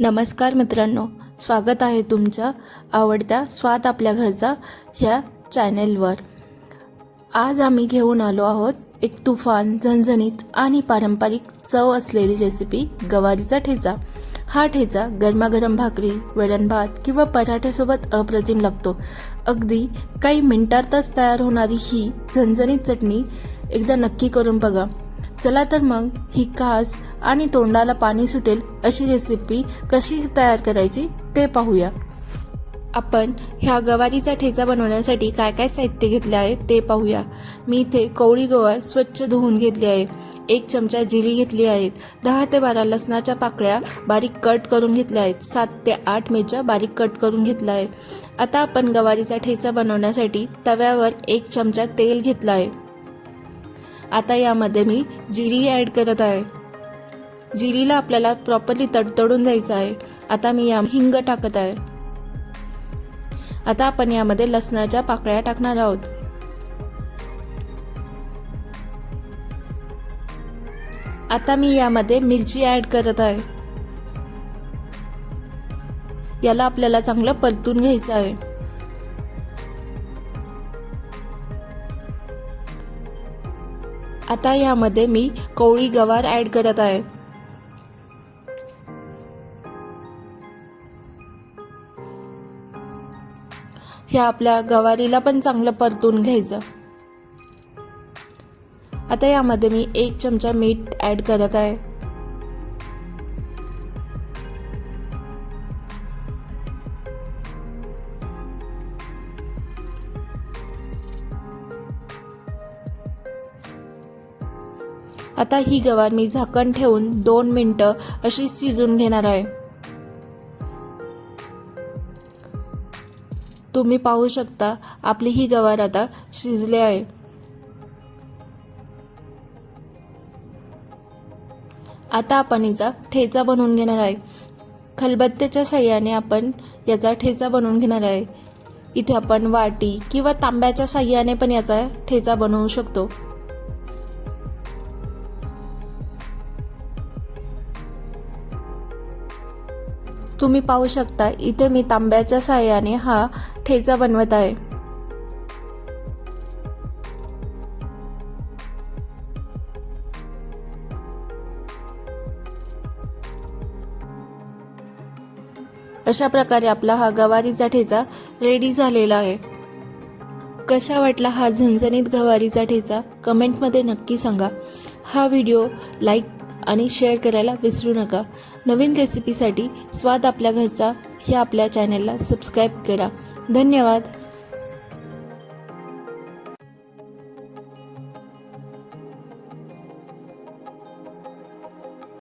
नमस्कार मित्रांनो स्वागत आहे तुमच्या आवडत्या स्वाद आपल्या घरचा ह्या चॅनेलवर. आज आम्ही घेऊन आलो आहोत एक तुफान झणझणीत आणि पारंपरिक चव असलेली रेसिपी गवारीचा ठेचा. हा ठेचा गरमागरम भाकरी वरण भात किंवा पराठ्यासोबत अप्रतिम लागतो. अगदी काही मिनिटातच तयार होणारी ही झणझणीत चटणी एकदा नक्की करून बघा. चला तर मग ही कास आणि तोंडाला पाणी सुटेल अशी रेसिपी कशी तयार करायची ते पाहूया. आपण ह्या गवारीचा ठेचा बनवण्यासाठी काय काय साहित्य घेतले आहे ते पाहूया. मी इथे कवळी गवार स्वच्छ धुवून घेतली आहे. एक चमचा जिरी घेतली आहेत दहा ते बारा लसणाच्या पाकळ्या बारीक कट करून घेतल्या आहेत. सात ते आठ मिरच्या बारीक कट करून घेतला आहे आता आपण गवारीचा ठेचा बनवण्यासाठी तव्यावर एक चमचा तेल घेतला आहे. आता यामध्ये मी जिरी ॲड करत आहे. जिरीला आपल्याला प्रॉपरली तडतडून द्यायचं आहे. आता मी या हिंग टाकत आहे. आता आपण यामध्ये लसणाच्या पाकळ्या टाकणार आहोत. आता मी यामध्ये मिरची ॲड करत आहे. याला आपल्याला चांगलं परतून घ्यायचं आहे. आता यामध्ये मी कोवळी गवार ॲड करत आहे. ह्या आपल्या गवारीला पण चांगलं परतून घ्यायचं. आता यामध्ये मी एक चमचा मीठ ॲड करत आहे. आता ही गवार मी झाकण ठेवून दोन मिनटं अशी शिजून घेणार आहे. तुम्ही पाहू शकता आपली ही गवार आता शिजले आहे. आता आपण हिचा ठेचा बनवून घेणार आहे. खलबत्त्याच्या साह्याने आपण याचा ठेचा बनवून घेणार आहे. इथे आपण वाटी किंवा तांब्याच्या साह्याने पण याचा ठेचा बनवू शकतो. तुम्ही पाहू शकता इथे मी तांब्याच्या साह्याने हा ठेचा बनवत आहे. अशा प्रकारे आपला हा गवारीचा ठेचा रेडी झालेला आहे. कसा वाटला हा झणझणीत गवारीचा ठेचा? कमेंटमध्ये नक्की सांगा. हा व्हिडिओ लाईक आणि शेअर करायला विसरू नका. नवीन रेसिपीसाठी स्वाद आपल्या घरचा ह्या आपल्या चॅनलला सबस्क्राईब करा. धन्यवाद.